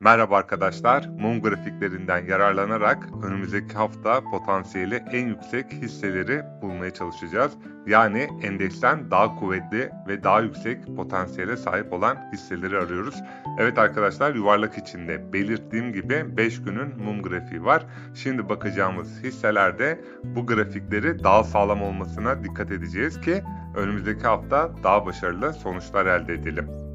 Merhaba arkadaşlar, mum grafiklerinden yararlanarak önümüzdeki hafta potansiyeli en yüksek hisseleri bulmaya çalışacağız. Yani endeksten daha kuvvetli ve daha yüksek potansiyele sahip olan hisseleri arıyoruz. Evet arkadaşlar yuvarlak içinde belirttiğim gibi 5 günün mum grafiği var. Şimdi bakacağımız hisselerde bu grafikleri daha sağlam olmasına dikkat edeceğiz ki önümüzdeki hafta daha başarılı sonuçlar elde edelim.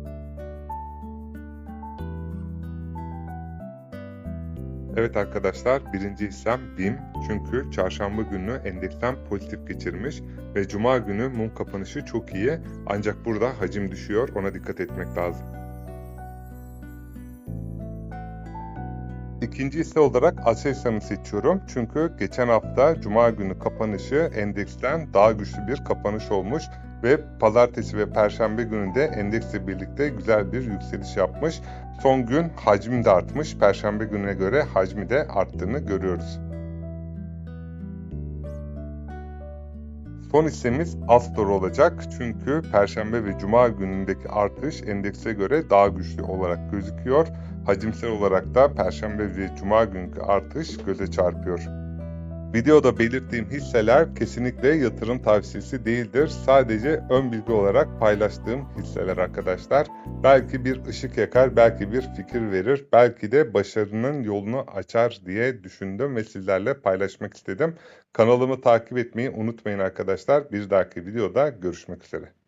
Evet arkadaşlar birinci hissem BİM çünkü çarşamba günü endeksten pozitif geçirmiş ve cuma günü mum kapanışı çok iyi ancak burada hacim düşüyor ona dikkat etmek lazım. İkinci hisse olarak Aselsan'ı seçiyorum çünkü geçen hafta cuma günü kapanışı endeksten daha güçlü bir kapanış olmuş ve pazartesi ve perşembe gününde endeksle birlikte güzel bir yükseliş yapmış. Son gün hacmi de artmış. Perşembe gününe göre hacmi de arttığını görüyoruz. Son hissemiz Astor olacak çünkü Perşembe ve Cuma günündeki artış endekse göre daha güçlü olarak gözüküyor. Hacimsel olarak da Perşembe ve Cuma günkü artış göze çarpıyor. Videoda belirttiğim hisseler kesinlikle yatırım tavsiyesi değildir. Sadece ön bilgi olarak paylaştığım hisseler arkadaşlar. Belki bir ışık yakar, belki bir fikir verir, belki de başarının yolunu açar diye düşündüm ve sizlerle paylaşmak istedim. Kanalımı takip etmeyi unutmayın arkadaşlar. Bir dahaki videoda görüşmek üzere.